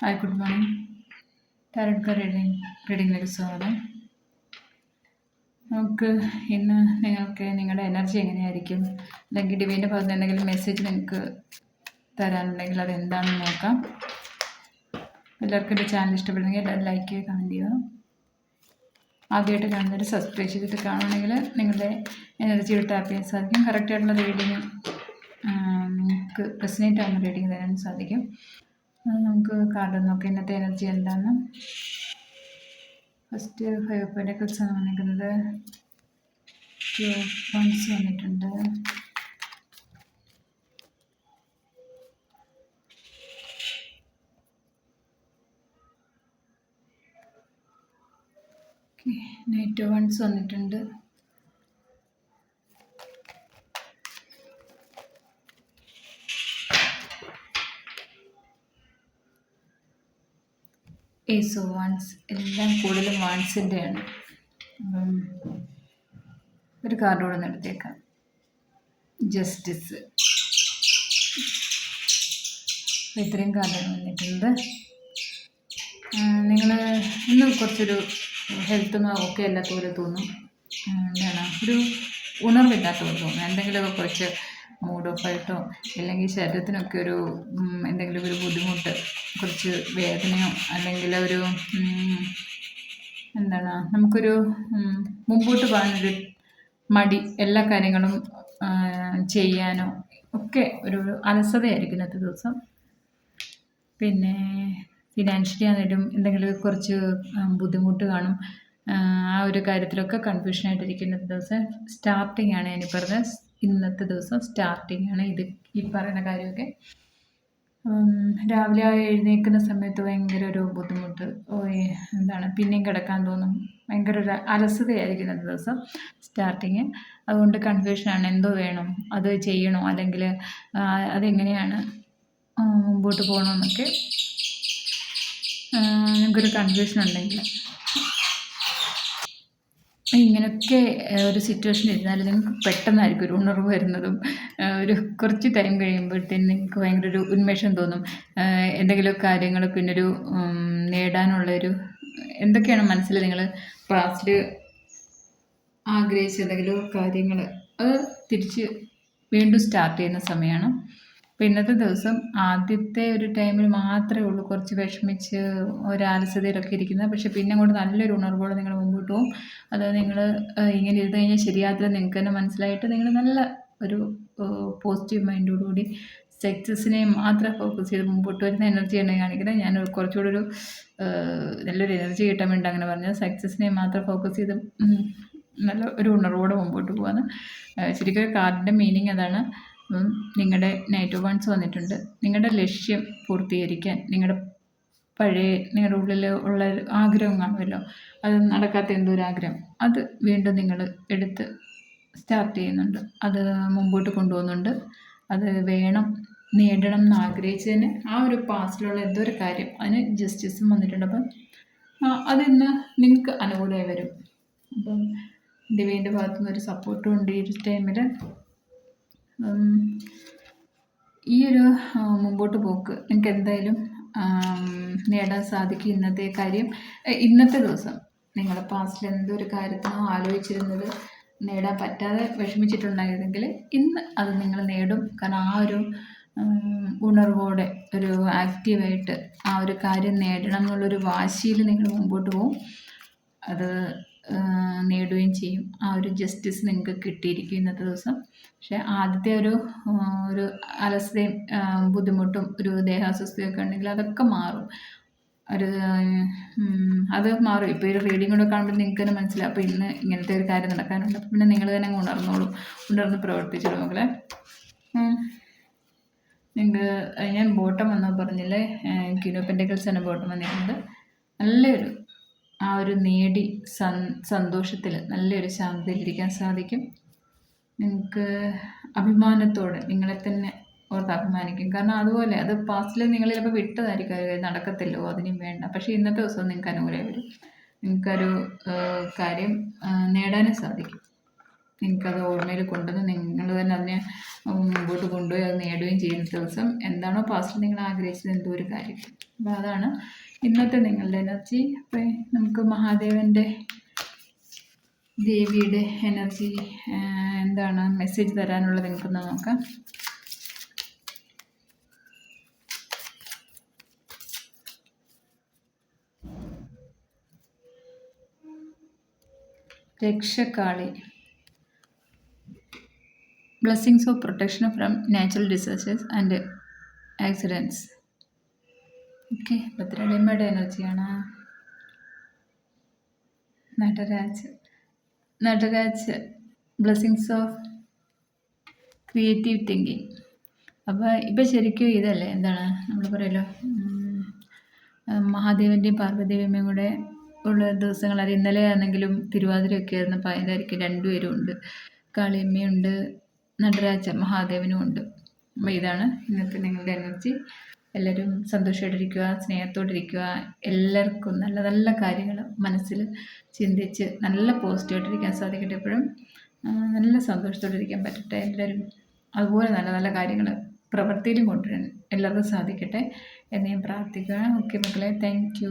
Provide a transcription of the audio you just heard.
Hi good morning tarot reading റീഡിങ്ങിലേക്ക് സ്വാഗതം നമുക്ക് ഇന്ന് നിങ്ങൾക്ക് നിങ്ങളുടെ എനർജി എങ്ങനെയായിരിക്കും? അല്ലെങ്കിൽ ഡിവൈന്റെ ഭാഗത്ത് എന്തെങ്കിലും മെസ്സേജ് നിങ്ങൾക്ക് തരാനുണ്ടെങ്കിൽ അത് എന്താണെന്ന് നോക്കാം. എല്ലാവർക്കും എന്റെ ചാനൽ ഇഷ്ടപ്പെടുന്നെങ്കിൽ എല്ലാവരും ലൈക്ക് ചെയ്യുക കമന്റ് ചെയ്യുക. ആദ്യമായിട്ട് കാണുന്നവർ സബ്സ്ക്രൈബ് ചെയ്തിട്ട് കാണുകയാണെങ്കിൽ നിങ്ങളുടെ എനർജി ടാപ്പ് ചെയ്യാൻ സാധിക്കും. കറക്റ്റായിട്ടുള്ള റീഡിങ് നിങ്ങൾക്ക് റെസിനേറ്റ് ആവുന്ന റീഡിങ് തരാൻ സാധിക്കും. നമുക്ക് കാർഡ് നോക്കാം. ഇന്നത്തെ എനർജി എന്താണ് ഫസ്റ്റ് ഫൈവ് ആണ് വന്നിരിക്കുന്നത്. ടു വൺസ് വന്നിട്ടുണ്ട്. നൈറ്റ് വൺസ് വന്നിട്ടുണ്ട്. ഏസോ വാൻസ് എല്ലാം കൂടുതലും വാൻസിന്റെയാണ് ഒരു കാർഡ് കൂടെ നടത്തിയേക്കാം ജസ്റ്റിസ് ഇത്രയും കാർഡാണ് വന്നിട്ടുണ്ട് നിങ്ങൾ ഇന്ന് കുറച്ചൊരു ഹെൽത്ത് ഒക്കെ അല്ലാത്ത പോലെ തോന്നും. എന്താണ്? ഒരു ഉണർവില്ലാത്ത പോലെ തോന്നും. എന്തെങ്കിലുമൊക്കെ കുറച്ച് മൂഡ് ഓഫ് ആയിട്ടോ അല്ലെങ്കിൽ ശരീരത്തിനൊക്കെ ഒരു എന്തെങ്കിലും ഒരു ബുദ്ധിമുട്ട് കുറച്ച് വേദനയോ അല്ലെങ്കിൽ ഒരു എന്താണ് നമുക്കൊരു മുമ്പോട്ട് പോകാനൊരു മടി എല്ലാ കാര്യങ്ങളും ചെയ്യാനോ ഒക്കെ ഒരു അലസതയായിരിക്കും ഇന്നത്തെ ദിവസം. പിന്നെ ഫിനാൻഷ്യലി ആണെങ്കിലും എന്തെങ്കിലും കുറച്ച് ബുദ്ധിമുട്ട് കാണും. ആ ഒരു കാര്യത്തിലൊക്കെ കൺഫ്യൂഷനായിട്ടിരിക്കുന്ന ദിവസം. സ്റ്റാർട്ടിങ് ആണ് ഞാൻ പറഞ്ഞത്. ഇന്നത്തെ ദിവസം സ്റ്റാർട്ടിങ് ആണ് ഇത് ഈ പറയുന്ന കാര്യമൊക്കെ. രാവിലെ എഴുന്നേൽക്കുന്ന സമയത്ത് ഭയങ്കര ഒരു ബുദ്ധിമുട്ട്. എന്താണ്? പിന്നെയും കിടക്കാൻ തോന്നും. ഭയങ്കര ഒരു അലസതയായിരിക്കും ഇന്നത്തെ ദിവസം സ്റ്റാർട്ടിങ് അതുകൊണ്ട് കൺഫ്യൂഷനാണ് എന്തോ വേണം? അത് ചെയ്യണോ? അല്ലെങ്കിൽ അതെങ്ങനെയാണ് മുമ്പോട്ട് പോകണമെന്നൊക്കെ നമുക്കൊരു കൺഫ്യൂഷൻ ഉണ്ടെങ്കിൽ. ഇങ്ങനെയൊക്കെ ഒരു സിറ്റുവേഷൻ ഇരുന്നാൽ നിങ്ങൾക്ക് പെട്ടെന്നായിരിക്കും ഒരു ഉണർവ് വരുന്നതും ഒരു കുറച്ച് ടൈം കഴിയുമ്പോഴത്തേന് നിങ്ങൾക്ക് ഭയങ്കര ഒരു ഉന്മേഷം തോന്നും. എന്തെങ്കിലും കാര്യങ്ങൾ പിന്നെ ഒരു നേടാനുള്ളൊരു എന്തൊക്കെയാണ് മനസ്സിൽ നിങ്ങൾ പാസ്റ്റിൽ ആഗ്രഹിച്ച എന്തെങ്കിലും കാര്യങ്ങൾ അത് തിരിച്ച് വീണ്ടും സ്റ്റാർട്ട് ചെയ്യുന്ന സമയമാണ് അപ്പോൾ ഇന്നത്തെ ദിവസം ആദ്യത്തെ ഒരു ടൈമിൽ മാത്രമേ ഉള്ളൂ കുറച്ച് വിഷമിച്ച് ഒരു ആലസ്യതയിലൊക്കെ ഇരിക്കുന്നത് പക്ഷേ പിന്നെ അങ്ങോട്ട് നല്ലൊരു ഉണർവോടെ നിങ്ങൾ മുമ്പോട്ട് പോകും അത് നിങ്ങൾ ഇങ്ങനെ ഇരുന്ന് കഴിഞ്ഞാൽ ശരിയാത്തില്ല നിങ്ങൾക്ക് തന്നെ മനസ്സിലായിട്ട് നിങ്ങൾ നല്ല ഒരു പോസിറ്റീവ് മൈൻഡോടുകൂടി സക്സസ്സിനെ മാത്രം ഫോക്കസ് ചെയ്ത് മുമ്പോട്ട് വരുന്ന എനർജിയാണ് കാണിക്കുന്നത് ഞാൻ കുറച്ചുകൂടി ഒരു നല്ലൊരു എനർജി കിട്ടാൻ വേണ്ടി അങ്ങനെ പറഞ്ഞത്. സക്സസിനെ മാത്രം ഫോക്കസ് ചെയ്ത് നല്ല ഒരു ഉണർവോടെ മുമ്പോട്ട് പോകാമെന്ന് ശരിക്കും കാർഡിന്റെ മീനിങ് അതാണ്. നിങ്ങളുടെ നൈറ്റ് വൺസ് വന്നിട്ടുണ്ട്. നിങ്ങളുടെ ലക്ഷ്യം പൂർത്തീകരിക്കാൻ നിങ്ങളുടെ പഴയ നിങ്ങളുടെ ഉള്ളിൽ ഉള്ള ആഗ്രഹം കാണുമല്ലോ? അത് നടക്കാത്ത എന്തോ ഒരു ആഗ്രഹം അത് വീണ്ടും നിങ്ങൾ എടുത്ത് സ്റ്റാർട്ട് ചെയ്യുന്നുണ്ട്. അത് മുമ്പോട്ട് കൊണ്ടുപോകുന്നുണ്ട്. അത് വേണം നേടണം എന്ന് ആഗ്രഹിച്ചതിന് ആ ഒരു പാസ്റ്റിലുള്ള എന്തോ ഒരു കാര്യം? അതിന് ജസ്റ്റിസും വന്നിട്ടുണ്ട്. അപ്പം അതിന്ന് നിങ്ങൾക്ക് അനുകൂലമായി വരും. അപ്പം വീണ്ടും ഭാഗത്തുനിന്ന് ഒരു സപ്പോർട്ടും ഉണ്ട് ഈ ഒരു ടൈമിൽ ഈ ഒരു മുമ്പോട്ട് പോക്ക്. എനിക്ക് എന്തായാലും നേടാൻ സാധിക്കും ഇന്നത്തെ കാര്യം. ഇന്നത്തെ ദിവസം നിങ്ങളെ പാസ്റ്റിൽ എന്തൊരു കാര്യത്തിനോ ആലോചിച്ചിരുന്നത് നേടാൻ പറ്റാതെ വിഷമിച്ചിട്ടുണ്ടായിരുന്നെങ്കിൽ ഇന്ന് അത് നിങ്ങൾ നേടും. കാരണം ആ ഒരു ഉണർവോടെ ഒരു ആക്റ്റീവായിട്ട് ആ ഒരു കാര്യം നേടണം എന്നുള്ളൊരു വാശിയിൽ നിങ്ങൾ മുമ്പോട്ട് പോകും അത് നേടുകയും ചെയ്യും. ആ ഒരു ജസ്റ്റിസ് നിങ്ങൾക്ക് കിട്ടിയിരിക്കും ഇന്നത്തെ ദിവസം. പക്ഷേ ആദ്യത്തെ ഒരു ഒരു അലസതയും ബുദ്ധിമുട്ടും ഒരു ദേഹാസ്വസ്ഥയൊക്കെ ഉണ്ടെങ്കിൽ അതൊക്കെ മാറും. ഒരു അത് മാറും. ഇപ്പോൾ ഒരു റീഡിംഗ് കൂടെ കാണുമ്പോൾ നിങ്ങൾക്ക് തന്നെ മനസ്സിലാവും. അപ്പോൾ ഇന്ന് ഇങ്ങനത്തെ ഒരു കാര്യം നടക്കാനുണ്ട്. അപ്പോൾ പിന്നെ നിങ്ങൾ തന്നെ ഉണർന്നോളൂ. ഉണർന്ന് പ്രവർത്തിച്ചോളൂ മകളെ നിങ്ങൾക്ക് ഞാൻ ബോട്ടം വന്നാൽ പറഞ്ഞില്ലേ? കിനോ പെൻഡിക്കൽസ് ആണ് ബോട്ടം വന്നിട്ടുണ്ട് നല്ലൊരു ആ ഒരു നേടി സന്തോഷത്തിൽ നല്ലൊരു ശാന്തതയിലിരിക്കാൻ സാധിക്കും. നിങ്ങൾക്ക് അഭിമാനത്തോടെ നിങ്ങളെ തന്നെ ഓർത്ത് അഭിമാനിക്കും. കാരണം അതുപോലെ അത് പാസ്റ്റിൽ നിങ്ങൾ ചിലപ്പോൾ വിട്ടതായിരിക്കും നടക്കത്തില്ലോ അതിനും വേണ്ട. പക്ഷേ ഇന്നത്തെ ദിവസം നിങ്ങൾക്ക് അനുകൂലമായി വരും. നിങ്ങൾക്കൊരു കാര്യം നേടാനും സാധിക്കും. നിങ്ങൾക്കത് ഓർമ്മയിൽ കൊണ്ടുവന്ന് നിങ്ങൾ തന്നെ അതിനെ മുമ്പോട്ട് കൊണ്ടുപോയി അത് നേടുകയും ചെയ്യുന്ന ദിവസം. എന്താണോ പാസ്റ്റിൽ നിങ്ങൾ ആഗ്രഹിച്ചത് എന്തോ ഒരു കാര്യം. അപ്പോൾ അതാണ് ഇന്നത്തെ നിങ്ങളുടെ എനർജി. അപ്പം നമുക്ക് മഹാദേവന്റെ ദേവിയുടെ എനർജി എന്താണ് മെസ്സേജ് തരാനുള്ളത് നിങ്ങൾക്കൊന്ന് നോക്കാം. Rakshakali blessings of protection from natural disasters and accidents okay ഭദ്രടിയമ്മയുടെ എനർജിയാണ്. Nataraj. Nataraj blessings of creative thinking അപ്പോൾ ഇപ്പോൾ ശരിക്കും ഇതല്ലേ? എന്താണ് നമ്മൾ പറയല്ലോ? മഹാദേവന്റെയും പാർവതിയമ്മയും കൂടെ ഉള്ള ദിവസങ്ങൾ അത് ഇന്നലെ ആണെങ്കിലും തിരുവാതിരയൊക്കെ ആയിരുന്നപ്പോൾ അതിലായിരിക്കും രണ്ടുപേരും ഉണ്ട്. കാളിയമ്മയുണ്ട് നടരാജ മഹാദേവനും ഉണ്ട്. അപ്പോൾ ഇതാണ് ഇന്നത്തെ നിങ്ങളുടെ എനർജി. എല്ലാവരും സന്തോഷമായിട്ടിരിക്കുക സ്നേഹത്തോടിരിക്കുക എല്ലാവർക്കും നല്ല നല്ല കാര്യങ്ങൾ മനസ്സിൽ ചിന്തിച്ച് നല്ല പോസിറ്റീവായിട്ടിരിക്കാൻ സാധിക്കട്ടെ എപ്പോഴും. നല്ല സന്തോഷത്തോടെ ഇരിക്കാൻ പറ്റട്ടെ. എല്ലാവരും അതുപോലെ നല്ല നല്ല കാര്യങ്ങൾ പ്രവൃത്തിയിലും കൊണ്ടുവരാൻ എല്ലാവർക്കും സാധിക്കട്ടെ എന്ന് ഞാൻ ഓക്കെ മക്കളെ താങ്ക്